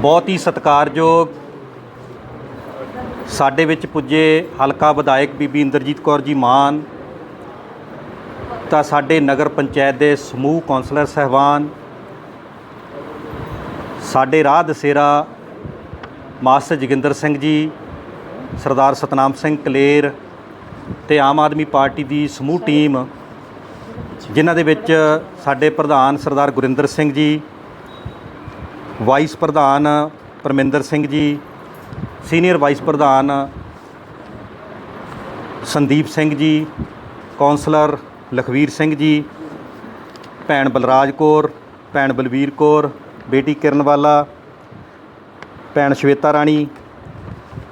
ਬਹੁਤ ਹੀ ਸਤਿਕਾਰਯੋਗ ਸਾਡੇ ਵਿੱਚ ਪੁੱਜੇ ਹਲਕਾ ਵਿਧਾਇਕ ਬੀਬੀ ਇੰਦਰਜੀਤ ਕੌਰ ਜੀ ਮਾਨ, ਤਾਂ ਸਾਡੇ ਨਗਰ ਪੰਚਾਇਤ ਦੇ ਸਮੂਹ ਕੌਂਸਲਰ ਸਹਿਬਾਨ, ਸਾਡੇ ਰਾਹ ਦਸੇਰਾ ਮਾਸਟਰ ਜੋਗਿੰਦਰ ਸਿੰਘ ਜੀ, ਸਰਦਾਰ ਸਤਨਾਮ ਸਿੰਘ ਕਲੇਰ ਤੇ ਆਮ ਆਦਮੀ ਪਾਰਟੀ ਦੀ ਸਮੂਹ ਟੀਮ, ਜਿਨ੍ਹਾਂ ਦੇ ਵਿੱਚ ਸਾਡੇ ਪ੍ਰਧਾਨ ਸਰਦਾਰ ਗੁਰਿੰਦਰ ਸਿੰਘ ਜੀ ਵਾਈਸ ਪ੍ਰਧਾਨ ਪਰਮਿੰਦਰ ਸਿੰਘ ਜੀ, ਸੀਨੀਅਰ ਵਾਈਸ ਪ੍ਰਧਾਨ ਸੰਦੀਪ ਸਿੰਘ ਜੀ, ਕੌਂਸਲਰ ਲਖਵੀਰ ਸਿੰਘ ਜੀ, ਭੈਣ ਬਲਰਾਜ ਕੌਰ, ਭੈਣ ਬਲਵੀਰ ਕੌਰ, ਬੇਟੀ ਕਿਰਨਵਾਲਾ, ਭੈਣ ਸ਼ਵੇਤਾ ਰਾਣੀ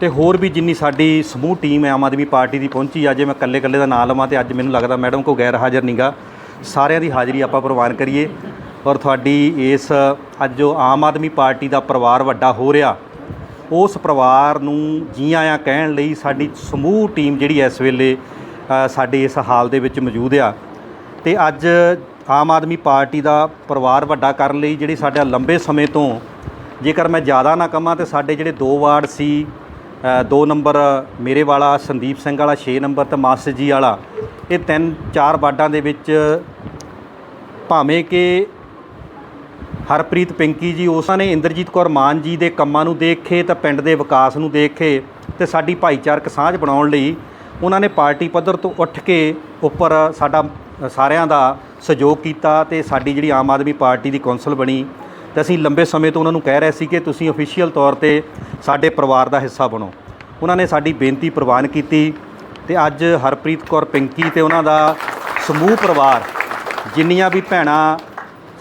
ਤੇ ਹੋਰ ਵੀ ਜਿੰਨੀ ਸਾਡੀ ਸਮੂਹ ਟੀਮ ਹੈ, ਆਮ ਆਦਮੀ ਪਾਰਟੀ ਦੀ ਪਹੁੰਚੀ ਅੱਜ ਮੈਂ ਇਕੱਲੇ ਇਕੱਲੇ ਦਾ ਨਾਂ ਲਵਾਂ ਤੇ ਅੱਜ ਮੈਨੂੰ ਲੱਗਦਾ ਮੈਡਮ ਕੋ ਗੈਰ ਹਾਜ਼ਰ ਨਹੀਂਗਾ ਸਾਰਿਆਂ ਦੀ ਹਾਜ਼ਰੀ ਆਪਾਂ ਪ੍ਰਵਾਨ ਕਰੀਏ। ਔਰ ਤੁਹਾਡੀ ਇਸ ਅੱਜ ਜੋ ਆਮ ਆਦਮੀ ਪਾਰਟੀ ਦਾ ਪਰਿਵਾਰ ਵੱਡਾ ਹੋ ਰਿਹਾ। ਉਸ ਪਰਿਵਾਰ ਨੂੰ ਜੀ ਆਇਆਂ ਕਹਿਣ ਲਈ ਸਾਡੀ ਸਮੂਹ ਟੀਮ ਜਿਹੜੀ ਇਸ ਵੇਲੇ ਸਾਡੇ ਇਸ ਹਾਲ ਦੇ ਵਿੱਚ ਮੌਜੂਦ ਆ। ਤੇ ਅੱਜ ਆਮ ਆਦਮੀ ਪਾਰਟੀ ਦਾ ਪਰਿਵਾਰ ਵੱਡਾ ਕਰਨ ਲਈ ਜਿਹੜੀ ਸਾਡਾ ਲੰਬੇ ਸਮੇਂ ਤੋਂ ਜੇਕਰ ਮੈਂ ਜ਼ਿਆਦਾ ਨਾ ਕਮਾਂ ਤੇ ਸਾਡੇ ਜਿਹੜੇ ਦੋ ਵਾਰਡ ਸੀ 2 ਨੰਬਰ ਮੇਰੇ ਵਾਲਾ, ਸੰਦੀਪ ਸਿੰਘ ਵਾਲਾ 6 ਨੰਬਰ ਤੇ ਮਾਸਟਰ ਜੀ ਵਾਲਾ, ਇਹ ਤਿੰਨ ਚਾਰ ਵਾਰਡਾਂ ਦੇ ਵਿੱਚ ਭਾਵੇਂ ਕਿ ਹਰਪ੍ਰੀਤ ਪਿੰਕੀ ਜੀ, ਉਸਾਂ ਨੇ ਇੰਦਰਜੀਤ ਕੌਰ ਮਾਨ ਜੀ ਦੇ ਕੰਮਾਂ ਨੂੰ ਦੇਖ ਕੇ ਤਾਂ ਪਿੰਡ ਦੇ ਵਿਕਾਸ ਨੂੰ ਦੇਖ ਕੇ ਤੇ ਸਾਡੀ ਭਾਈਚਾਰਕ ਸਾਂਝ ਬਣਾਉਣ ਲਈ ਉਹਨਾਂ ਨੇ ਪਾਰਟੀ ਪੱਧਰ ਤੋਂ ਉੱਠ ਕੇ ਉੱਪਰ ਸਾਡਾ, ਸਾਰਿਆਂ ਦਾ ਸਹਿਯੋਗ ਕੀਤਾ ਤੇ ਸਾਡੀ ਜਿਹੜੀ ਆਮ ਆਦਮੀ ਪਾਰਟੀ ਦੀ ਕੌਂਸਲ ਬਣੀ ਤੇ ਅਸੀਂ ਲੰਬੇ ਸਮੇਂ ਤੋਂ ਉਹਨਾਂ ਨੂੰ ਕਹਿ ਰਹੇ ਸੀ ਕਿ ਤੁਸੀਂ ਅਫੀਸ਼ੀਅਲ ਤੌਰ ਤੇ ਸਾਡੇ ਪਰਿਵਾਰ ਦਾ ਹਿੱਸਾ ਬਣੋ। ਉਹਨਾਂ ਨੇ ਸਾਡੀ ਬੇਨਤੀ ਪ੍ਰਵਾਨ ਕੀਤੀ ਤੇ ਅੱਜ ਹਰਪ੍ਰੀਤ ਕੌਰ ਪਿੰਕੀ ਤੇ ਉਹਨਾਂ ਦਾ ਸਮੂਹ ਪਰਿਵਾਰ ਜਿੰਨੀਆਂ ਵੀ ਭੈਣਾਂ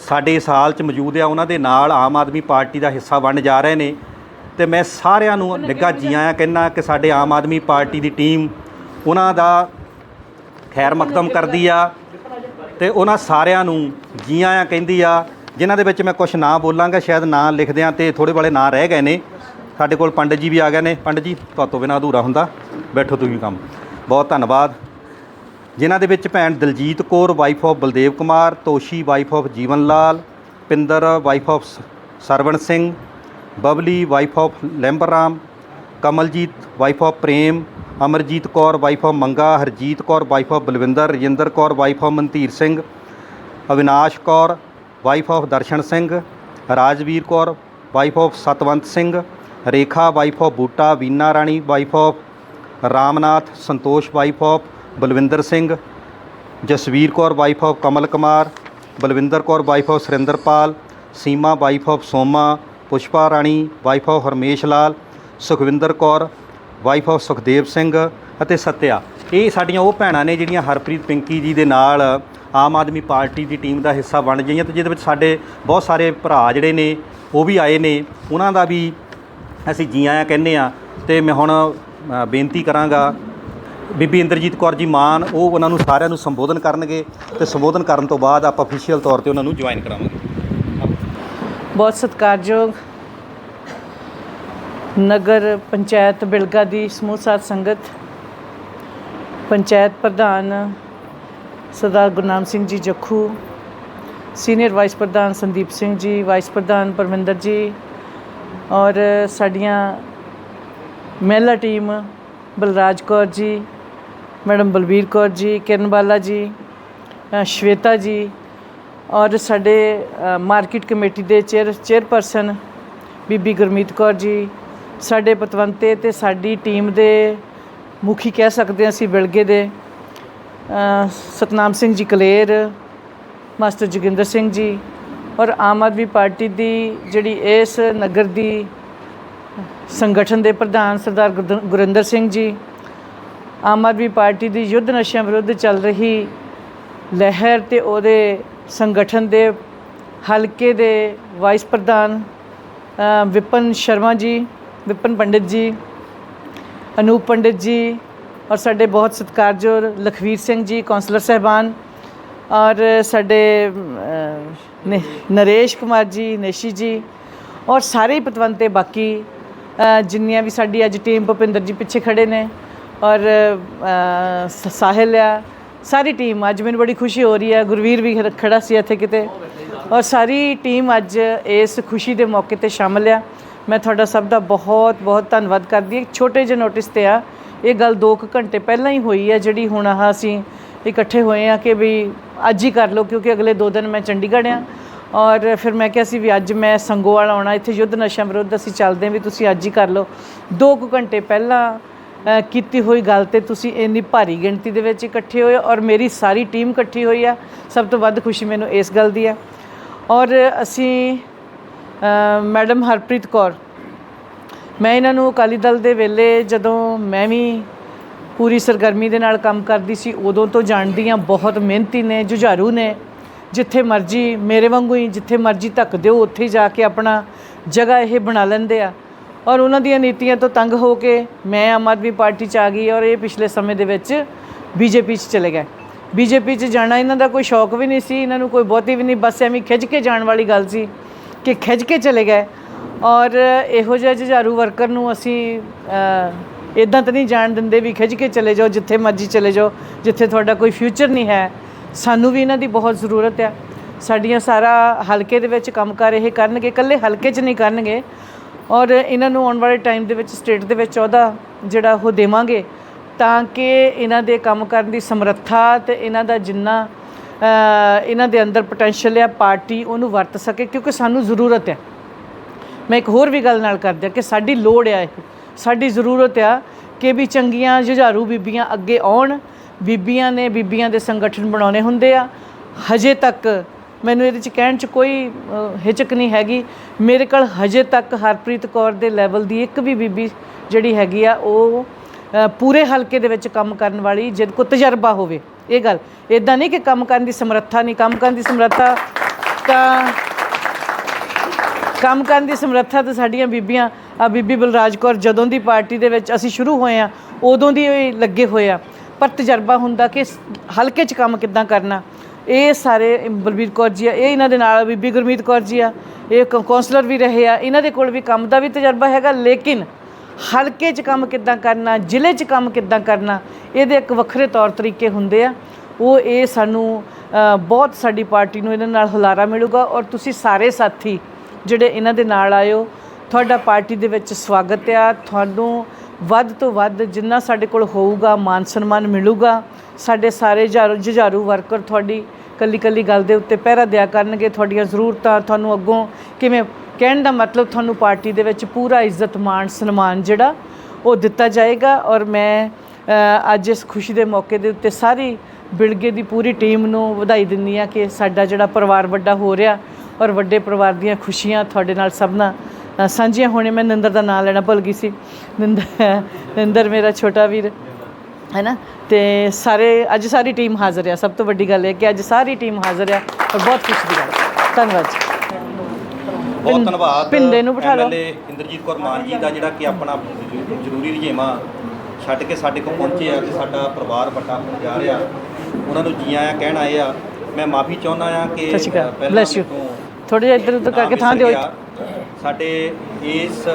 ਸਾਡੇ ਇਸ ਹਾਲ 'ਚ ਮੌਜੂਦ ਆ ਉਹਨਾਂ ਦੇ ਨਾਲ ਆਮ ਆਦਮੀ ਪਾਰਟੀ ਦਾ ਹਿੱਸਾ ਬਣ ਜਾ ਰਹੇ ਨੇ। ਤੇ ਮੈਂ ਸਾਰਿਆਂ ਨੂੰ ਨਿੱਘਾ ਜੀ ਆਇਆਂ ਕਹਿੰਦਾ ਕਿ ਸਾਡੇ ਆਮ ਆਦਮੀ ਪਾਰਟੀ ਦੀ ਟੀਮ ਉਹਨਾਂ ਦਾ ਖੈਰ ਮਕਦਮ ਕਰਦੀ ਆ ਤੇ ਉਹਨਾਂ ਸਾਰਿਆਂ ਨੂੰ ਜੀ ਆਇਆਂ ਕਹਿੰਦੀ ਆ ਜਿਨ੍ਹਾਂ ਦੇ ਵਿੱਚ ਮੈਂ ਕੁਝ ਨਾਂ ਬੋਲਾਂਗਾ ਸ਼ਾਇਦ ਨਾਂ ਲਿਖਦਿਆਂ ਤੇ ਥੋੜੇ ਵਾਲੇ ਨਾਂ ਰਹਿ ਗਏ ਨੇ। ਸਾਡੇ ਕੋਲ ਪੰਡਤ ਜੀ ਵੀ ਆ ਗਏ ਨੇ। ਪੰਡਤ ਜੀ ਤੁਹਾਤੋਂ ਬਿਨਾਂ ਅਧੂਰਾ ਹੁੰਦਾ। ਬੈਠੋ ਤੁਸੀਂ ਕੰਮ। ਬਹੁਤ ਧੰਨਵਾਦ। ਜਿਨ੍ਹਾਂ ਦੇ ਵਿੱਚ ਭੈਣ Daljit Kaur wife of Baldev Kumar Toshi wife of Jeevan Lal Pinder wife of Sarwan Singh Babli wife of Lamber Ram Kamaljit wife of Prem Amarjit Kaur wife of Manga Harjit Kaur wife of Balwinder Rajinder Kaur wife of Mandhir Singh Avinash Kaur wife of Darshan Singh Rajveer Kaur wife of Satwant Singh Rekha wife of Buta Veena Rani wife of Ramnath Santosh wife of Balwinder Singh, Jasvir Kaur wife of Kamal Kumar, Balwinder Kaur wife of Surinderpal Seema wife of Soma, Pushpa Rani wife of Harmesh Lal, Sukhwinder Kaur wife of Sukhdev Singh ਅਤੇ ਸਤਿਆ। ਇਹ ਸਾਡੀਆਂ ਉਹ ਭੈਣਾਂ ਨੇ ਜਿਹੜੀਆਂ ਹਰਪ੍ਰੀਤ ਪਿੰਕੀ ਜੀ ਦੇ ਨਾਲ ਆਮ ਆਦਮੀ ਪਾਰਟੀ ਦੀ ਟੀਮ ਦਾ ਹਿੱਸਾ ਬਣ ਗਈਆਂ ਤੇ ਜਿਹਦੇ ਵਿੱਚ ਸਾਡੇ ਬਹੁਤ ਸਾਰੇ ਭਰਾ ਜਿਹੜੇ ਨੇ, ਉਹ ਵੀ ਆਏ ਨੇ। ਉਹਨਾਂ ਦਾ ਵੀ ਅਸੀਂ ਜੀ ਆਇਆਂ ਕਹਿੰਦੇ ਆ ਤੇ ਮੈਂ ਹੁਣ ਬੇਨਤੀ ਕਰਾਂਗਾ ਬੀਬੀ ਇੰਦਰਜੀਤ ਕੌਰ ਜੀ ਮਾਨ, ਉਹ ਉਹਨਾਂ ਨੂੰ ਸਾਰਿਆਂ ਨੂੰ ਸੰਬੋਧਨ ਕਰਨਗੇ ਤੇ ਸੰਬੋਧਨ ਕਰਨ ਤੋਂ ਬਾਅਦ ਆਪਾਂ ਅਫੀਸ਼ੀਅਲ ਤੌਰ ਤੇ ਉਹਨਾਂ ਨੂੰ ਜੁਆਇਨ ਕਰਾਵਾਂਗੇ। ਬਹੁਤ ਸਤਿਕਾਰਯੋਗ ਨਗਰ ਪੰਚਾਇਤ ਬਿਲਗਾ ਦੀ ਸਮੂਹ ਸਾਧ ਸੰਗਤ, ਪੰਚਾਇਤ ਪ੍ਰਧਾਨ ਸਰਦਾਰ ਗੁਰਨਾਮ ਸਿੰਘ ਜੀ ਜੱਖੂ, ਸੀਨੀਅਰ ਵਾਈਸ ਪ੍ਰਧਾਨ ਸੰਦੀਪ ਸਿੰਘ ਜੀ, ਵਾਈਸ ਪ੍ਰਧਾਨ ਪਰਮਿੰਦਰ ਜੀ ਔਰ ਸਾਡੀਆਂ ਮਹਿਲਾ ਟੀਮ ਬਲਰਾਜ ਕੌਰ ਜੀ ਮੈਡਮ ਬਲਬੀਰ ਕੌਰ ਜੀ, ਕਿਰਨ ਬਾਲਾ ਜੀ ਸ਼ਵੇਤਾ ਜੀ ਔਰ ਸਾਡੇ ਮਾਰਕੀਟ ਕਮੇਟੀ ਦੇ ਚੇਅਰ, ਚੇਅਰਪਰਸਨ ਬੀਬੀ ਗੁਰਮੀਤ ਕੌਰ ਜੀ, ਸਾਡੇ ਪਤਵੰਤੇ ਤੇ ਸਾਡੀ ਟੀਮ ਦੇ ਮੁਖੀ ਕਹਿ ਸਕਦੇ ਹਾਂ ਅਸੀਂ ਬਿਲਗੇ ਦੇ ਸਤਨਾਮ ਸਿੰਘ ਜੀ ਕਲੇਰ, ਮਾਸਟਰ ਜੋਗਿੰਦਰ ਸਿੰਘ ਜੀ ਔਰ ਆਮ ਆਦਮੀ ਪਾਰਟੀ ਦੀ ਜਿਹੜੀ ਇਸ ਨਗਰ ਦੀ ਸੰਗਠਨ ਦੇ ਪ੍ਰਧਾਨ ਸਰਦਾਰ ਗੁਰਦ- ਗੁਰਿੰਦਰ ਸਿੰਘ ਜੀ ਆਮ ਆਦਮੀ ਪਾਰਟੀ ਦੀ ਯੁੱਧ ਨਸ਼ਿਆਂ ਵਿਰੁੱਧ ਚੱਲ ਰਹੀ ਲਹਿਰ ਤੇ ਉਹਦੇ ਸੰਗਠਨ ਦੇ ਹਲਕੇ ਦੇ ਵਾਈਸ ਪ੍ਰਧਾਨ ਵਿਪਨ ਸ਼ਰਮਾ ਜੀ, ਵਿਪਨ ਪੰਡਿਤ ਜੀ, ਅਨੂਪ ਪੰਡਿਤ ਜੀ ਔਰ ਸਾਡੇ ਬਹੁਤ ਸਤਿਕਾਰਯੋਗ ਲਖਵੀਰ ਸਿੰਘ ਜੀ, ਕੌਂਸਲਰ ਸਹਿਬਾਨ ਔਰ ਸਾਡੇ ਨਰੇਸ਼ ਕੁਮਾਰ ਜੀ, ਨੇਸ਼ੀ ਜੀ ਔਰ ਸਾਰੇ ਹੀ ਪਤਵੰਤੇ ਬਾਕੀ ਜਿੰਨੀਆਂ ਵੀ ਸਾਡੀ ਅੱਜ ਟੀਮ ਭੁਪਿੰਦਰ ਜੀ ਪਿੱਛੇ ਖੜੇ ਨੇ ਔਰ ਸਾਹਿਲ ਆ, ਸਾਰੀ ਟੀਮ। ਅੱਜ ਮੈਨੂੰ ਬੜੀ ਖੁਸ਼ੀ ਹੋ ਰਹੀ ਹੈ ਗੁਰਵੀਰ ਵੀ ਖ- ਖੜਾ ਸੀ ਇੱਥੇ ਕਿਤੇ। ਔਰ ਸਾਰੀ ਟੀਮ ਅੱਜ ਇਸ ਖੁਸ਼ੀ ਦੇ ਮੌਕੇ ਤੇ ਸ਼ਾਮਲ ਆ। ਮੈਂ ਤੁਹਾਡਾ ਸਭ ਦਾ ਬਹੁਤ ਬਹੁਤ ਧੰਨਵਾਦ ਕਰਦੀ ਹਾਂ। ਇੱਕ ਛੋਟੇ ਜਿਹੇ ਨੋਟਿਸ ਤੇ ਆ, ਇਹ ਗੱਲ 2 ਘੰਟੇ ਪਹਿਲਾਂ ਹੀ ਹੋਈ ਹੈ, ਜਿਹੜੀ ਹੁਣ ਆਹ ਅਸੀਂ ਇਕੱਠੇ ਹੋਏ ਆ ਕਿ ਵੀ ਅੱਜ ਹੀ ਕਰ ਲਓ, ਕਿਉਂਕਿ ਅਗਲੇ 2 ਦਿਨ ਮੈਂ ਚੰਡੀਗੜ੍ਹ ਆ ਔਰ ਫਿਰ ਮੈਂ ਕਿਹਾ ਸੀ ਵੀ ਅੱਜ ਮੈਂ ਸੰਗੋਵਾਲ ਆਉਣਾ, ਇੱਥੇ ਯੁੱਧ ਨਸ਼ਿਆਂ ਵਿਰੁੱਧ ਅਸੀਂ ਚੱਲਦੇ ਹਾਂ ਵੀ ਤੁਸੀਂ ਅੱਜ ਹੀ ਕਰ ਲਓ। 2 ਘੰਟੇ ਪਹਿਲਾਂ ਕੀਤੀ ਹੋਈ ਗੱਲ ਤੇ ਤੁਸੀਂ ਇੰਨੀ ਭਾਰੀ ਗਿਣਤੀ ਦੇ ਵਿੱਚ ਇਕੱਠੇ ਹੋਏ ਔਰ ਮੇਰੀ ਸਾਰੀ ਟੀਮ ਇਕੱਠੀ ਹੋਈ ਆ। ਸਭ ਤੋਂ ਵੱਧ ਖੁਸ਼ੀ ਮੈਨੂੰ ਇਸ ਗੱਲ ਦੀ ਆ। ਔਰ ਅਸੀਂ ਮੈਡਮ ਹਰਪ੍ਰੀਤ ਕੌਰ, ਮੈਂ ਇਹਨਾਂ ਨੂੰ ਅਕਾਲੀ ਦਲ ਦੇ ਵੇਲੇ ਜਦੋਂ ਮੈਂ ਵੀ ਪੂਰੀ ਸਰਗਰਮੀ ਦੇ ਨਾਲ ਕੰਮ ਕਰਦੀ ਸੀ, ਉਦੋਂ ਤੋਂ ਜਾਣਦੀ ਹਾਂ ਬਹੁਤ ਮਿਹਨਤੀ ਨੇ, ਜੁਝਾਰੂ ਨੇ। ਜਿੱਥੇ ਮਰਜ਼ੀ ਮੇਰੇ ਵਾਂਗੂ ਹੀ, ਜਿੱਥੇ ਮਰਜ਼ੀ ਧੱਕ ਦਿਓ, ਉੱਥੇ ਹੀ ਜਾ ਕੇ ਆਪਣਾ ਜਗ੍ਹਾ ਇਹ ਬਣਾ ਲੈਂਦੇ ਆ। ਔਰ ਉਹਨਾਂ ਦੀਆਂ ਨੀਤੀਆਂ ਤੋਂ ਤੰਗ ਹੋ ਕੇ ਮੈਂ ਆਮ ਆਦਮੀ ਪਾਰਟੀ ਚ ਆ ਗਈ ਔਰ ਇਹ ਪਿਛਲੇ ਸਮੇਂ ਦੇ ਵਿੱਚ ਬੀਜੇਪੀ ਚ ਚਲੇ ਗਏ। ਬੀਜੇਪੀ ਚ ਜਾਣਾ ਇਹਨਾਂ ਦਾ ਕੋਈ ਸ਼ੌਕ ਵੀ ਨਹੀਂ ਸੀ, ਇਹਨਾਂ ਨੂੰ ਕੋਈ ਬਹੁਤੀ ਵੀ ਨਹੀਂ, ਬਸ ਐਵੇਂ ਖਿੱਚ ਕੇ ਜਾਣ ਵਾਲੀ ਗੱਲ ਸੀ ਕਿ ਖਿੱਚ ਕੇ ਚਲੇ ਗਏ। ਔਰ ਇਹੋ ਜਿਹੇ ਜੁਝਾਰੂ ਵਰਕਰ ਨੂੰ ਅਸੀਂ ਇਦਾਂ ਤਾਂ ਨਹੀਂ ਜਾਣ ਦਿੰਦੇ ਵੀ ਖਿੱਚ ਕੇ ਚਲੇ ਜਾਓ, ਜਿੱਥੇ ਮਰਜ਼ੀ ਚਲੇ ਜਾਓ, ਜਿੱਥੇ ਤੁਹਾਡਾ ਕੋਈ ਫਿਊਚਰ ਨਹੀਂ ਹੈ। ਸਾਨੂੰ ਵੀ ਇਹਨਾਂ ਦੀ ਬਹੁਤ ਜ਼ਰੂਰਤ ਹੈ। ਸਾਡੀਆਂ ਸਾਰਾ ਹਲਕੇ ਦੇ ਵਿੱਚ ਕੰਮ ਕਰ ਇਹ ਕਰਨਗੇ, ਇਕੱਲੇ ਹਲਕੇ 'ਚ ਨਹੀਂ ਕਰਨਗੇ। ਔਰ ਇਹਨਾਂ ਨੂੰ ਆਉਣ ਵਾਲੇ ਟਾਈਮ ਦੇ ਵਿੱਚ ਸਟੇਟ ਦੇ ਵਿੱਚ ਉਹਦਾ ਜਿਹੜਾ ਉਹ ਦੇਵਾਂਗੇ ਤਾਂ ਕਿ ਇਹਨਾਂ ਦੇ ਕੰਮ ਕਰਨ ਦੀ ਸਮਰੱਥਾ ਤੇ ਇਹਨਾਂ ਦਾ ਜਿੰਨਾ ਇਹਨਾਂ ਦੇ ਅੰਦਰ ਪੋਟੈਂਸ਼ੀਅਲ ਹੈ ਪਾਰਟੀ ਉਹਨੂੰ ਵਰਤ ਸਕੇ, ਕਿਉਂਕਿ ਸਾਨੂੰ ਜ਼ਰੂਰਤ ਹੈ ਮੈਂ ਇੱਕ ਹੋਰ ਵੀ ਗੱਲ ਨਾਲ ਕਰਦਿਆਂ ਕਿ ਸਾਡੀ ਲੋੜ ਆ ਇਹ। ਸਾਡੀ ਜ਼ਰੂਰਤ ਆ ਕਿ ਵੀ ਚੰਗੀਆਂ ਜੁਝਾਰੂ ਬੀਬੀਆਂ ਅੱਗੇ ਆਉਣ। ਬੀਬੀਆਂ ਨੇ ਬੀਬੀਆਂ ਦੇ ਸੰਗਠਨ ਬਣਾਉਣੇ ਹੁੰਦੇ ਆ। ਹਜੇ ਤੱਕ ਮੈਨੂੰ ਇਹਦੇ ਚ ਕਹਿਣ ਚ ਕੋਈ ਹਿਚਕ ਨਹੀਂ ਹੈਗੀ। ਮੇਰੇ ਕੋਲ ਹਜੇ ਤੱਕ ਹਰਪ੍ਰੀਤ ਕੌਰ ਦੇ ਲੈਵਲ ਦੀ ਇੱਕ ਵੀ ਬੀਬੀ ਜਿਹੜੀ ਹੈਗੀ ਆ, ਉਹ ਪੂਰੇ ਹਲਕੇ ਦੇ ਵਿੱਚ ਕੰਮ ਕਰਨ ਵਾਲੀ, ਜਿਹਦੇ ਕੋ ਤਜਰਬਾ ਹੋਵੇ। ਇਹ ਗੱਲ ਇਦਾਂ ਨਹੀਂ ਕਿ ਕੰਮ ਕਰਨ ਦੀ ਸਮਰੱਥਾ ਨਹੀਂ, ਕੰਮ ਕਰਨ ਦੀ ਸਮਰੱਥਾ ਤਾਂ ਕੰਮ ਕਰਨ ਦੀ ਸਮਰੱਥਾ ਤਾਂ ਸਾਡੀਆਂ ਬੀਬੀਆਂ, ਆ ਬੀਬੀ ਬਲਰਾਜ ਕੌਰ ਜਦੋਂ ਦੀ ਪਾਰਟੀ ਦੇ ਵਿੱਚ ਅਸੀਂ ਸ਼ੁਰੂ ਹੋਏ ਆ, ਉਦੋਂ ਦੀ ਲੱਗੇ ਹੋਏ ਆ। ਪਰ ਤਜਰਬਾ ਹੁੰਦਾ ਕਿ ਹਲਕੇ 'ਚ ਕੰਮ ਕਿੱਦਾਂ ਕਰਨਾ। ਇਹ ਸਾਰੇ ਬਲਬੀਰ ਕੌਰ ਜੀ ਆ, ਇਹ ਇਹਨਾਂ ਦੇ ਨਾਲ ਬੀਬੀ ਗੁਰਮੀਤ ਕੌਰ ਜੀ ਆ, ਇਹ ਕੌ- ਕੌਂਸਲਰ ਵੀ ਰਹੇ ਆ, ਇਹਨਾਂ ਦੇ ਕੋਲ ਵੀ ਕੰਮ ਦਾ ਵੀ ਤਜਰਬਾ ਹੈਗਾ, ਲੇਕਿਨ ਹਲਕੇ 'ਚ ਕੰਮ ਕਿੱਦਾਂ ਕਰਨਾ, ਜ਼ਿਲ੍ਹੇ 'ਚ ਕੰਮ ਕਿੱਦਾਂ ਕਰਨਾ, ਇਹਦੇ ਇੱਕ ਵੱਖਰੇ ਤੌਰ ਤਰੀਕੇ ਹੁੰਦੇ ਆ। ਉਹ ਇਹ ਸਾਨੂੰ ਬਹੁਤ ਸਾਡੀ ਪਾਰਟੀ ਨੂੰ ਇਹਨਾਂ ਨਾਲ ਹੁਲਾਰਾ ਮਿਲੂਗਾ ਔਰ ਤੁਸੀਂ ਸਾਰੇ ਸਾਥੀ ਜਿਹੜੇ ਇਹਨਾਂ ਦੇ ਨਾਲ ਆਇਓ, ਤੁਹਾਡਾ ਪਾਰਟੀ ਦੇ ਵਿੱਚ ਸਵਾਗਤ ਆ। ਤੁਹਾਨੂੰ ਵੱਧ ਤੋਂ ਵੱਧ ਜਿੰਨਾ ਸਾਡੇ ਕੋਲ ਹੋਊਗਾ, ਮਾਨ ਸਨਮਾਨ ਮਿਲੂਗਾ, ਸਾਡੇ ਸਾਰੇ ਜੁਝਾਰੂ ਜੁਝਾਰੂ ਵਰਕਰ ਤੁਹਾਡੀ ਕੱਲੀ ਕੱਲੀ ਗੱਲ ਦੇ ਉੱਤੇ ਪਹਿਰਾ ਦਿਆ ਕਰਨਗੇ ਤੁਹਾਡੀਆਂ ਜ਼ਰੂਰਤਾਂ ਤੁਹਾਨੂੰ ਅੱਗੋਂ ਕਿਵੇਂ ਕਹਿਣ ਦਾ ਮਤਲਬ ਤੁਹਾਨੂੰ ਪਾਰਟੀ ਦੇ ਵਿੱਚ ਪੂਰਾ ਇੱਜ਼ਤ ਮਾਣ ਸਨਮਾਨ ਜਿਹੜਾ ਉਹ ਦਿੱਤਾ ਜਾਏਗਾ ਔਰ ਮੈਂ ਅੱਜ ਇਸ ਖੁਸ਼ੀ ਦੇ ਮੌਕੇ ਦੇ ਉੱਤੇ ਸਾਰੀ ਬਿਲਗੇ ਦੀ ਪੂਰੀ ਟੀਮ ਨੂੰ ਵਧਾਈ ਦਿੰਦੀ ਆ ਕਿ ਸਾਡਾ ਜਿਹੜਾ ਪਰਿਵਾਰ ਵੱਡਾ ਹੋ ਰਿਹਾ ਔਰ ਵੱਡੇ ਪਰਿਵਾਰ ਦੀਆਂ ਖੁਸ਼ੀਆਂ ਤੁਹਾਡੇ ਨਾਲ ਸਭਨਾ ਅ, ਸਾਂਝੀਆਂ ਹੋਣੇ ਮੈਂ ਨਿੰਦਰ ਦਾ ਨਾਮ ਲੈਣਾ ਭੁੱਲ ਗਈ ਸੀ। ਨਿੰਦਰ ਨਿੰਦਰ ਮੇਰਾ ਛੋਟਾ ਵੀਰ। ਹੈ ਨਾ ਤੇ ਸਾਰੇ ਅੱਜ ਸਾਰੀ ਟੀਮ ਹਾਜ਼ਰ ਆ ਸਭ ਤੋਂ ਵੱਡੀ ਗੱਲ ਇਹ ਕਿ ਅੱਜ ਸਾਰੀ ਟੀਮ ਹਾਜ਼ਰ ਆ ਔਰ ਬਹੁਤ ਖੁਸ਼ੀ ਦੀ ਗੱਲ ਹੈ। ਧੰਨਵਾਦ ਜੀ ਬਹੁਤ ਧੰਨਵਾਦ ਪਿੰਡੇ ਨੂੰ ਬਿਠਾ ਲਓ। ਇੰਦਰਜੀਤ ਕੌਰ ਮਾਨ ਜੀ ਦਾ ਜਿਹੜਾ ਕਿ ਆਪਣਾ ਜ਼ਰੂ- ਜ਼ਰੂਰੀ ਰੁਝੇਵਾਂ ਛੱਡ ਕੇ ਸਾਡੇ ਕੋਲ ਪਹੁੰਚੇ ਆ ਕਿ ਸਾਡਾ ਪਰਿਵਾਰ ਵੱਡਾ ਹੋਣ ਜਾ ਰਿਹਾ ਉਹਨਾਂ ਨੂੰ ਜੀ ਆਇਆਂ ਕਹਿਣ ਆਏ ਆ ਮੈਂ ਮਾਫੀ ਚਾਹੁੰਦਾ ਆ ਕਿ. ਮੇਰੇ ਤੋਂ ਥੋੜੇ ਜਿਹਾ ਇੱਧਰ ਉੱਧਰ ਕਰਕੇ ਥਾਂ ਦਿਓ। ਸਾਡੇ ਇਸ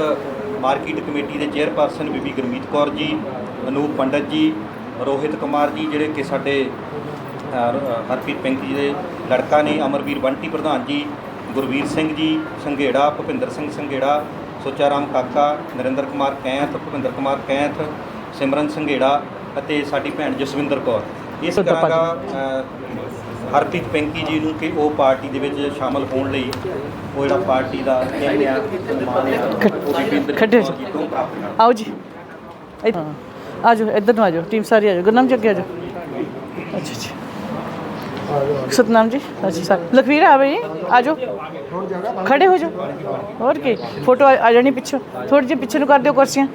ਮਾਰਕੀਟ ਕਮੇਟੀ ਦੇ ਚੇਅਰਪਰਸਨ ਬੀਬੀ ਗੁਰਮੀਤ ਕੌਰ ਜੀ ਅਨੂਪ ਪੰਡਤ ਜੀ ਰੋਹਿਤ ਕੁਮਾਰ ਜੀ ਜਿਹੜੇ ਕਿ ਸਾਡੇ ਹਰਪ੍ਰੀਤ ਪਿੰਕ ਜੀ ਦੇ ਲੜਕਾ ਨੇ ਅਮਰਵੀਰ ਬੰਟੀ ਪ੍ਰਧਾਨ ਜੀ ਗੁਰਵੀਰ ਸਿੰਘ ਜੀ ਸੰਘੇੜਾ ਭੁਪਿੰਦਰ ਸਿੰਘ ਸੰਘੇੜਾ ਸੁੱਚਾਰਾਮ ਕਾਕਾ ਨਰਿੰਦਰ ਕੁਮਾਰ ਕੈਂਥ ਭੁਪਿੰਦਰ ਕੁਮਾਰ ਕੈਂਥ ਸਿਮਰਨ ਸੰਘੇੜਾ ਅਤੇ ਸਾਡੀ ਭੈਣ ਜਸਵਿੰਦਰ ਕੌਰ। ਇਸ ਕਰਾਂਗਾ ਹਰਪ੍ਰੀਤ ਪਿੰਕੀ ਜੀ ਨੂੰ ਕਿ ਉਹ ਪਾਰਟੀ ਦੇ ਵਿੱਚ ਸ਼ਾਮਲ ਹੋਣ ਲਈ ਉਹ ਜਿਹੜਾ ਪਾਰਟੀ ਦਾ ਸਨਮਾਨ ਇੰਦਰਜੀਤ ਖੱਡੇ ਆਓ ਜੀ। ਹਾਂ। ਆ ਜਾਓ ਇੱਧਰ ਨੂੰ ਆ ਜਾਓ ਟੀਮ ਸਾਰੀ ਆ ਜਾਓ ਗੁਰਨਾਮ ਜੀ ਅੱਗੇ ਆ ਅੱਛਾ ਅੱਛਾ। ਸਤਨਾਮ ਜੀ, ਅੱਛਾ ਸਰ ਲਖਵੀਰ ਆ ਬਈ ਆ ਜਾਓ ਖੜੇ ਹੋ ਜਾਓ। ਹੋਰ ਕੀ ਫੋਟੋ ਆ ਜਾਣੀ ਪਿੱਛੋਂ। ਥੋੜੀ ਜਿਹੀ ਪਿੱਛੇ ਨੂੰ ਕਰ ਦਿਓ ਕੁਰਸੀਆਂ।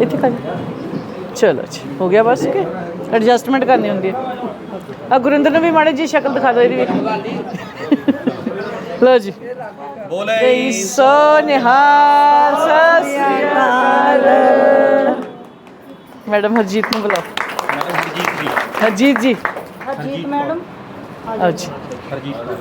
ਇੱਥੇ ਕਰ। ਚਲੋ ਜੀ ਹੋ ਗਿਆ ਬਸ ਕਿ? ਐਡਜਸਟਮੈਂਟ ਕਰਨੀ ਹੁੰਦੀ ਹੈ। ਆ ਗੁਰਿੰਦਰ ਨੂੰ ਵੀ ਮਾੜੀ ਜੀ ਸ਼ਕਲ ਦਿਖਾ ਦਿਓ ਇਹਦੀ ਵੀ। ਲਓ ਜੀ। ਬੋਲੇ। ਸੋ ਨਿਹਾਲ ਅਕਾਲ। ਮੈਡਮ ਹਰਜੀਤ ਨੂੰ ਬੁਲਾਓ। ਹਰਜੀਤ ਜੀ। ਹਰਜੀਤ ਜੀ। ਹਰਜੀਤ ਮੈਡਮ। ਆਓ ਜੀ। ਹਰਜੀਤ ਕੌਰ।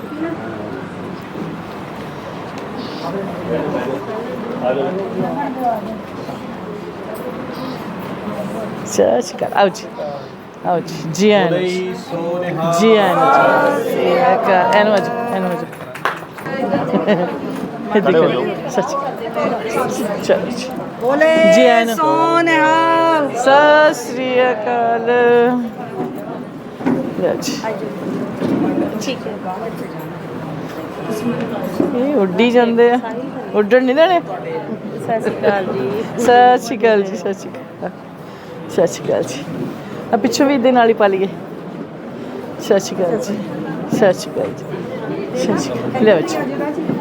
ਸਤਿ ਸ਼੍ਰੀ ਅਕਾਲ। ਆਓ ਜੀ। ਆਓ ਜੀ। ਜੀ ਆਇਆਂ ਨੂੰ। ਜੀ। ਨਿਹਾਲ। ਜੀ ਆਇਆਂ ਨੂੰ। ਜੀ ਐਨੂੰ ਐਨੂੰ ਆਜੋ ਇੱਦਾਂ ਕਰੋ ਸੱਚ ਚਲੋ ਜੀ ਬੋਲੇ ਜੀ ਆਇਆਂ ਨੂੰ। ਸੋਨਿਹਾਲ। ਸਤਿ ਸ੍ਰੀ ਅਕਾਲ। ਲੈ ਜੀ। ਠੀਕ ਹੈ। ਇਹ ਉੱਡੀ ਜਾਂਦੇ ਆ। ਉੱਡਣ ਨਹੀਂ ਦੇਣੇ? ਸਤਿ ਸ਼੍ਰੀ ਅਕਾਲ ਜੀ। ਸਤਿ ਸ਼੍ਰੀ ਅਕਾਲ ਜੀ ਸਤਿ ਸ਼੍ਰੀ ਅਕਾਲ। ਸਤਿ ਸ਼੍ਰੀ ਅਕਾਲ ਜੀ। ਆ ਪਿੱਛੋਂ ਵੀ ਇਹਦੇ ਨਾਲ ਹੀ ਪਾ ਲਈਏ। ਸਤਿ ਸ਼੍ਰੀ ਅਕਾਲ ਜੀ। ਸਤਿ ਸ਼੍ਰੀ ਅਕਾਲ ਜੀ। ਸਤਿ ਸ਼੍ਰੀ ਅਕਾਲ। ਜੀ।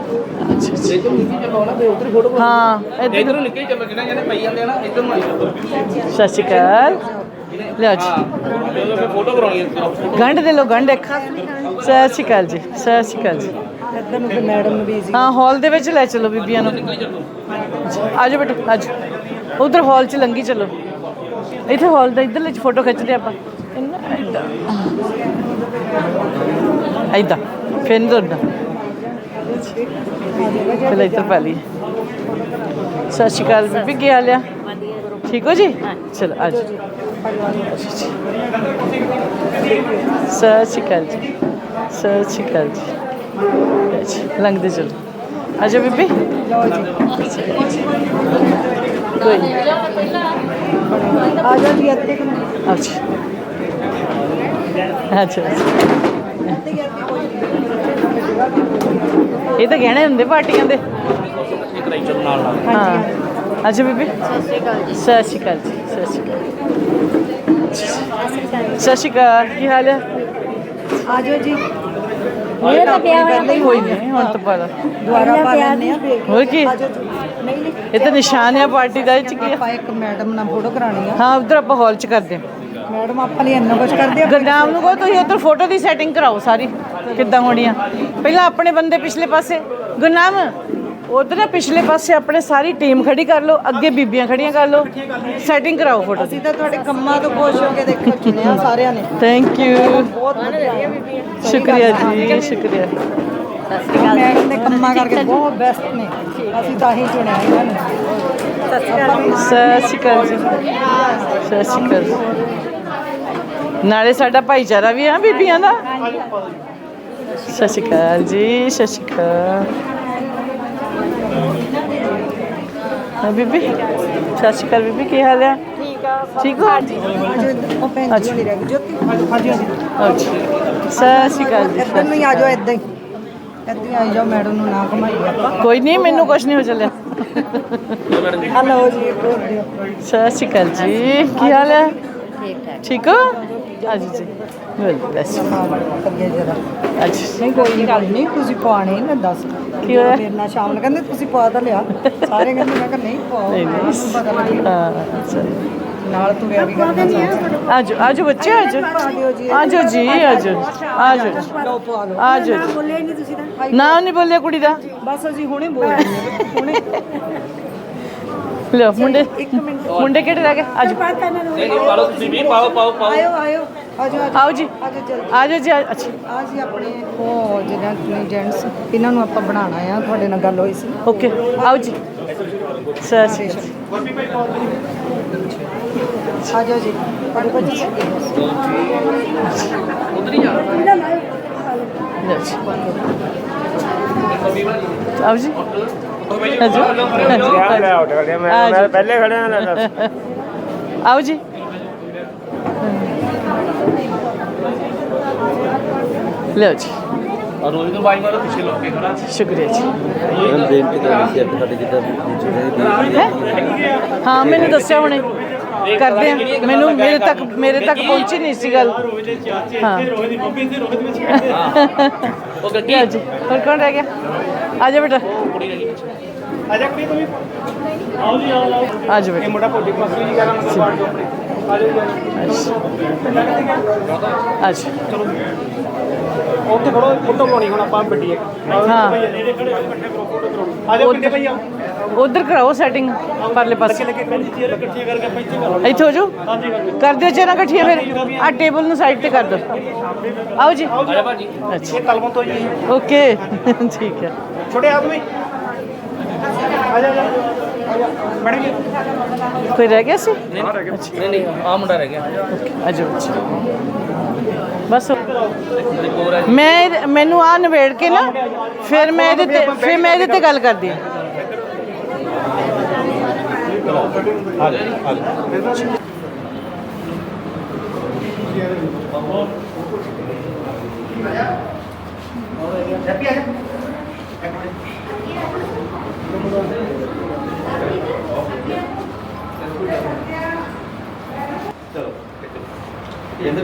ਹਾਂ ਇੱਧਰ ਨਿੱਕੇ ਚੱਲ ਜਿਹੜਾ ਜਿਹਨੇ ਪਈ ਜਾਂਦੇ ਆ ਨਾ ਇੱਧਰ ਨੂੰ ਆਈ ਜਾਂਦੇ ਸਤਿ ਸ਼੍ਰੀ ਅਕਾਲ। ਲਿਆਓ ਜੀ। ਜਦੋਂ ਫਿਰ ਫੋਟੋ ਕਰਾਉਣੀ ਹੈ ਗੰਢ ਦੇ ਲੋ ਗੰਢ ਇੱਕ। ਸਤਿ ਸ਼੍ਰੀ ਅਕਾਲ ਜੀ ਸਤਿ ਸ਼੍ਰੀ ਅਕਾਲ ਜੀ। ਇੱਧਰ ਨੂੰ ਤੇ ਮੈਡਮ ਨੂੰ ਵੀ ਹਾਂ ਹਾਲ ਦੇ ਵਿੱਚ ਲੈ ਚਲੋ ਬੀਬੀਆਂ ਨੂੰ। ਆਜੋ ਬੇਟਾ ਆਜੋ। ਉਧਰ ਹਾਲ 'ਚ ਲੰਗੀ ਚਲੋ। ਇੱਥੇ ਹਾਲ ਦਾ ਇੱਧਰਲੇ 'ਚ ਫੋਟੋ ਖਿੱਚਦੇ ਆਪਾਂ। ਇੰਨਾ ਫਿਰ ਨਹੀਂ ਪਹਿਲਾਂ ਇੱਧਰ ਪਾ ਲਈ ਸਤਿ ਸ਼੍ਰੀ ਅਕਾਲ ਬੀਬੀ ਕੀ ਹਾਲ ਆ? ਠੀਕ ਹੋ ਜੀ? ਚਲੋ ਆਜੋ ਸਤਿ ਸ਼੍ਰੀ ਅਕਾਲ ਜੀ। ਸਤਿ ਸ਼੍ਰੀ ਅਕਾਲ ਜੀ। ਲੰਘਦੇ ਚਲੋ। ਆਜੋ ਬੀਬੀ। ਕੋਈ ਆ ਜਾ ਜੀ ਇੱਥੇ ਕਿ ਅੱਛਾ ਅੱਛਾ। ਇਹ ਤਾਂ ਗਹਿਣੇ ਹੁੰਦੇ ਪਾਰਟੀਆਂ ਦੇ ਇੱਕ ਰਾਈ ਚੱਲ ਨਾਲ ਨਾਲ ਹਾਂ। ਅੱਛਾ ਬੀਬੀ। ਸਤਿ ਸ਼੍ਰੀ ਅਕਾਲ ਜੀ ਸਤਿ ਸ਼੍ਰੀ ਅਕਾਲ। ਸਤਿ ਸ਼੍ਰੀ ਅਕਾਲ ਕੀ ਹਾਲ ਹੈ? ਆ ਜਾਓ ਜੀ। ਇਹ ਤਾਂ ਪਿਆ ਹੋਇਆ ਕੋਈ ਨਹੀਂ ਹੁਣ ਤਾਂ ਪਤਾ। ਦੁਆਰਾ ਪਾ ਲੈਣੇ ਆ ਹੋਰ ਕੀ? ਆ ਇਹ ਤਾਂ ਨਿਸ਼ਾਨ ਹੈ ਪਾਰਟੀ ਦਾ ਇਹ ਚ ਕੀ ਹੈ ਆਪਾਂ ਇੱਕ ਮੈਡਮ ਨਾਲ ਫੋਟੋ ਕਰਾਣੀ ਆ। ਹਾਂ ਉਧਰ ਆਪਾਂ ਹਾਲ ਚ ਕਰਦੇ ਹਾਂ। ਮੈਡਮ ਆਪਾਂ ਲਈ ਇੰਨਾ ਕੁਝ ਕਰਦੇ ਆ। ਗੁਰਨਾਮ ਨੂੰ ਕਹੋ ਤੁਸੀਂ ਉਧਰ ਫੋਟੋ ਦੀ ਸੈਟਿੰਗ ਕਰਾਓ ਸਾਰੀ। ਕਿੱਦਾਂ ਹੋਣੀ ਆ ਪਹਿਲਾਂ ਆਪਣੇ ਬੰਦੇ ਪਿਛਲੇ ਪਾਸੇ। ਗੁਰਨਾਮ ਉਧਰ ਨਾ ਪਿਛਲੇ ਪਾਸੇ ਆਪਣੇ ਸਾਰੀ ਟੀਮ ਖੜੀ ਕਰ ਲਓ ਅੱਗੇ ਬੀਬੀਆਂ ਖੜੀਆਂ ਕਰ ਲਓ ਸੈਟਿੰਗ ਕਰਾਓ ਫੋਟੋ ਦੀ ਅਸੀਂ ਤਾਂ ਤੁਹਾਡੇ ਕੰਮਾਂ ਤੋਂ ਖੁਸ਼ ਹੋ ਕੇ ਦੇਖੋ ਚੁਣਿਆ ਸਾਰਿਆਂ ਨੇ। ਥੈਂਕ ਯੂ ਬਹੁਤ ਵਧੀਆ। ਸ਼ੁਕਰੀਆ ਜੀ ਸ਼ੁਕਰੀਆ। ਮੈਡਮ ਦੇ ਕੰਮਾਂ ਕਰਕੇ ਬਹੁਤ ਬੈਸਟ ਨੇ। ਅਸੀਂ ਤਾਂ ਹੀ ਚੁਣਿਆ ਇਹਨਾਂ ਨੂੰ। ਸਤਿ ਸ਼੍ਰੀ ਅਕਾਲ ਜੀ। ਸਤਿ ਸ਼੍ਰੀ ਅਕਾਲ। ਨਾਲੇ ਸਾਡਾ ਭਾਈਚਾਰਾ ਵੀ ਆ ਬੀਬੀਆਂ ਦਾ? ਸਤਿ ਸ਼੍ਰੀ ਅਕਾਲ ਜੀ ਸਤਿ ਸ਼੍ਰੀ ਅਕਾਲ। ਹਾਂ ਬੀਬੀ ਸਤਿ ਸ਼੍ਰੀ ਅਕਾਲ ਬੀਬੀ ਕੀ ਹਾਲ ਹੈ? ਠੀਕ ਆ ਠੀਕ ਹੋ? ਉਹ ਜੀ ਹੋਣੀ ਰਹਿ ਗਈ ਜੋਤੀ। ਹਾਂਜੀ ਹਾਂਜੀ। ਅੱਛਾ। ਸਤਿ ਸ਼੍ਰੀ ਅਕਾਲ ਜੀ ਇੱਧਰ ਨੂੰ ਹੀ ਆ ਜਾਓ ਇੱਦਾਂ ਹੀ। ਇੱਦਾਂ ਹੀ ਆ ਜਾਓ ਮੈਡਮ ਨੂੰ ਨਾ ਘਮਾਈਏ ਆਪਾਂ। ਕੋਈ ਨਹੀਂ ਮੈਨੂੰ ਕੁਝ ਨਹੀਂ ਹੋ ਚੱਲਿਆ। ਲਓ ਜੀ ਸਤਿ ਸ਼੍ਰੀ ਅਕਾਲ ਜੀ ਕੀ ਹਾਲ ਹੈ? ਠੀਕ ਹੋ? ਅੱਜ ਜੀ। ਵੈਲ ਬੈਸ ਅੱਗੇ ਜਰਾ। ਅੱਜ ਨਹੀਂ ਕੋਈ ਗੱਲ ਨਹੀਂ ਤੁਸੀਂ ਪਾਣੇ ਨਾ ਦੱਸ। ਕੀ ਹੋਇਆ? ਮੇਰੇ ਨਾਲ ਸ਼ਾਮਲ ਕਹਿੰਦੇ ਤੁਸੀਂ ਪਾ ਤਾਂ ਲਿਆ। ਸਾਰੇ ਕਹਿੰਦੇ ਮੈਂ ਕਿਹਾ ਨਹੀਂ ਪਾਓ। ਨਹੀਂ, ਨਹੀਂ। ਸਾਨੂੰ ਪਤਾ ਲੱਗਿਆ ਹਾਂ ਚਲੋ ਨਾਲ ਤੁਰਿਆ ਵੀ ਕਰਨਾ ਸਾਂ ਆਜੋ ਆਜੋ ਬੱਚੇ ਆਜੋ। ਆਜੋ ਜੀ ਆਜੋ ਆਜੋ ਲਓ ਪਵਾ ਲਓ ਆਜੋ ਬੋਲਿਆ ਹੀ ਨਹੀਂ ਤੁਸੀਂ ਤਾਂ। ਨਾ ਨਹੀਂ ਬੋਲਿਆ ਕੁੜੀ ਦਾ। ਬਸ ਅਸੀਂ ਹੁਣੇ ਬੋਲੇ ਹੁਣੇ। ਲੋ ਮੁੰਡੇ ਮੁੰਡੇ ਕਿਹੜੇ ਰਹਿ ਗਏ? ਆਜੋ। ਨਹੀਂ ਨਹੀਂ ਪਾਲੋ ਤੁਸੀਂ ਵੀ ਪਾਓ ਪਾਓ ਪਾਓ। ਆਇਓ ਆਇਓ ਆਜੋ ਆਜੋ ਆਓ ਜੀ। ਆਜੋ ਜਲਦੀ। ਆਜੋ ਜੀ ਆ- ਅੱਛਾ। ਆ ਜੀ ਆਪਣੇ ਉਹ ਜਿਹੜਾ ਨੇ ਜੈਂਟਸ ਇਹਨਾਂ ਨੂੰ ਆਪਾਂ ਬਣਾਉਣਾ ਆ ਤੁਹਾਡੇ ਨਾਲ ਗੱਲ ਹੋਈ ਸੀ। ਓਕੇ ਆਓ ਜੀ। ਸਤਿ ਸ਼੍ਰੀ ਜੀ ਤੁਹਾਡੇ ਬੱਚੇ ਉਧਰ ਹੀ ਜਾ। ਜੀ। ਆਓ ਜੀ। ਆਜੋ ਆਜੋ ਪਹਿਲੇ ਖੜਿਆ ਨਾ ਦੱਸ। ਆਓ ਜੀ। ਲਓ ਜੀ। ਔਰ ਰੋਜ਼ ਤੋਂ ਬਾਈ ਮਾਰੋ ਪਿੱਛੇ ਲੋਕ ਕੇ ਖੜਾ ਸ਼ੁਕਰੀਆ ਜੀ। ਮੈਂ ਬੇਨਤੀ ਕਰਨੀ ਸੀ ਅੱਜ ਸਾਡੇ ਜਿੱਦਾਂ ਜਿਹੜੇ ਹੈਂ? ਮੈਨੂੰ ਦੱਸਿਆ ਹੁਣੇ। ਕਰਦੇ ਆ ਮੈਨੂੰ ਮੇਰੇ ਤੱਕ ਮੇਰੇ ਤੱਕ ਪਹੁੰਚੀ ਨਹੀਂ ਸੀ ਗੱਲ। ਹਾਂ। ਉਹ ਗੱਡੀ ਹੋਰ ਕੌਣ ਰਹਿ ਗਿਆ? ਆ ਜਾ ਬੇਟਾ। ਆਜਾ ਕੁੜੀ ਤੂੰ ਵੀ। ਆਓ ਜੀ ਆਓ ਆਓ। ਆ ਜਾ ਬੇਟਾ। ਮੁੰਡਾ ਮਾਸੀ ਜੀ ਕਹਿੰਦਾ ਮੈਂ ਪਾੜ ਦੋ ਆਪਣੇ। ਆਜੋ ਜੀ ਆ ਜਾ। ਉੱਥੇ ਖੜੋ ਫੋਟੋ ਪਾਉਣੀ ਹੁਣ ਆਪਾਂ ਵੱਡੀ ਇੱਕ। ਹਾਂ ਨੇੜੇ ਖੜੇ ਹੋ ਇਕੱਠੇ ਕਰੋ ਫੋਟੋ ਕਰਾਉਣੀ? ਆਜੋ ਕਿੰਨੇ ਭਈਆ ਉਧਰ ਕਰਾਓ ਸੈਟਿੰਗ ਪਰਲੇ ਪਾਸੇ। ਲੱਗੇ ਕੋਈ ਚੇਅਰ ਇਕੱਠੀ ਕਰਕੇ ਆਪਾਂ ਇੱਥੇ ਕਰੋ ਇੱਥੇ ਹੋ ਜਾਓ। ਕਰ ਦਿਓ ਚੇਰਾਂ ਇਕੱਠੀਆਂ ਫਿਰ। ਆ ਟੇਬਲ ਨੂੰ ਸਾਈਡ ਤੇ ਕਰ ਦਿਓ। ਆਓ ਜੀ। ਆਜਾ ਭਾਜੀ। ਅੱਛਾ। ਇਹ ਕਲਮੋਂ ਤੋਂ ਜੀ। ਓਕੇ। ਠੀਕ ਹੈ। ਛੋਟੇ ਆਦਮੀ। ਆਜਾ ਆਜਾ। ਬਣ ਗਏ। ਕੋਈ ਰਹਿ ਗਿਆ ਸੀ? ਨਹੀਂ ਨਹੀਂ। ਨਹੀਂ ਆ ਮੁੰਡਾ ਰਹਿ ਗਿਆ। ਓਕੇ ਆ ਜਾਓ। ਬੱਚੇ। ਬਸ ਇੱਕ ਹੋਰ ਹੈ ਮੈਂ ਮੈਨੂੰ ਆ ਨਵੇੜ ਕੇ ਨਾ, ਫਿਰ ਮੈਂ ਇਹਦੇ ਤੇ ਫਿਰ ਮੈਂ ਇਹਦੇ ਤੇ ਗੱਲ ਕਰਦੀ ਹਾਂ। ਇੰਦਰ ਜੀ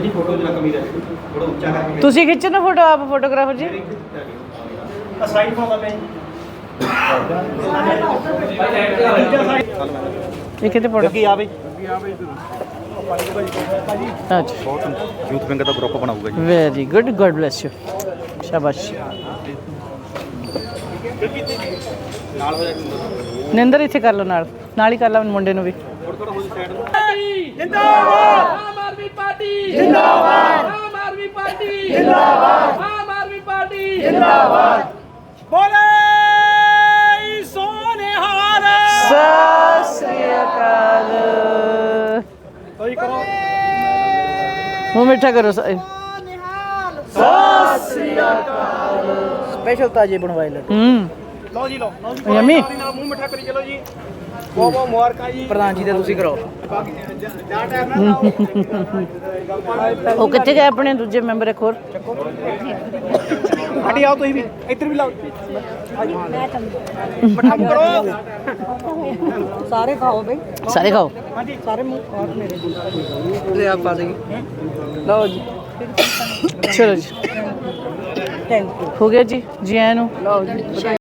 ਫੋਟੋ ਜਰਾ ਕਮੀ ਰਹਿ ਥੋੜਾ ਉੱਚਾ ਕਰਕੇ ਤੁਸੀਂ ਖਿੱਚੋ ਨਾ ਫੋਟੋ ਆਪ ਫੋਟੋਗ੍ਰਾਫਰ ਜੀ। ਸਾਈਡ ਪਾਉਂਦਾ ਮੈਂ ਇਹ ਕਿਤੇ ਫੋਟੋ ਅੱਗੇ ਆਵੇ ਅੱਛਾ। ਬਹੁਤ ਯੂਥ ਵਿੰਗ ਦਾ ਗਰੁੱਪ ਬਣਾਊਗਾ ਜੀ। Very good god bless you ਸ਼ਾਬਾਸ਼। ਨਿੰਦਰ ਇੱਥੇ ਕਰ ਲਓ ਨਾਲ। ਨਾਲ ਹੀ ਕਰ ਲਾ ਮੁੰਡੇ ਨੂੰ ਵੀ। ਆਦਮੀ ਪਾਰਟੀ। ਜਿੰਦਾਬਾਦ। ਆਮ ਆਦਮੀ ਪਾਰਟੀ। ਜਿੰਦਾਬਾਦ। ਆਮ ਆਦਮੀ ਪਾਰਟੀ। ਬੋਲੇ ਸੋਨੇ ਹਾਰ ਸਤਿ ਸ੍ਰੀ ਅਕਾਲ। ਕੋਈ ਕਰੋ। ਮੂੰਹ ਮਿੱਠਾ ਕਰੋ ਸ- ਸਪੈਸ਼ਲ ਤਾਜੇ ਬਣਵਾਏ ਲੱਡੂ। ਹੂੰ। ਲਓ ਜੀ ਲਓ। ਲਓ ਜੀ ਯਮੀ ਨਾਲ ਮੂੰਹ ਮਿੱਠਾ ਕਰੀ ਚਲੋ ਜੀ। ਬਹੁਤ ਬਹੁਤ ਮੁਬਾਰਕਾਂ ਜੀ। ਪ੍ਰਧਾਨ ਜੀ ਦੇ ਤੁਸੀਂ ਜਾ ਟਾਈਮ ਨਾਲ ਉਹ ਕਿੱਥੇ ਗਏ ਆਪਣੇ ਦੂਜੇ ਮੈਂਬਰ ਇੱਕ ਹੋਰ? ਹਟੀ ਆਓ ਤੁਸੀਂ ਵੀ। ਇੱਧਰ ਵੀ ਲਾਓ। ਮੱਠਾ ਕਰੋ। ਸਾਰੇ ਖਾਓ ਬਈ। ਸਾਰੇ ਖਾਓ। ਹਾਂਜੀ। ਸਾਰੇ ਮੂੰਹ ਆਪ ਮੇਰੇ ਲੈ ਆਪ ਪਾ ਦੇ। ਲਓ ਜੀ। ਚਲੋ ਜੀ। ਥੈਂਕ ਯੂ ਹੋ ਗਿਆ ਜੀ ਜੀ ਆਇਆਂ ਨੂੰ। ਲਓ ਜੀ।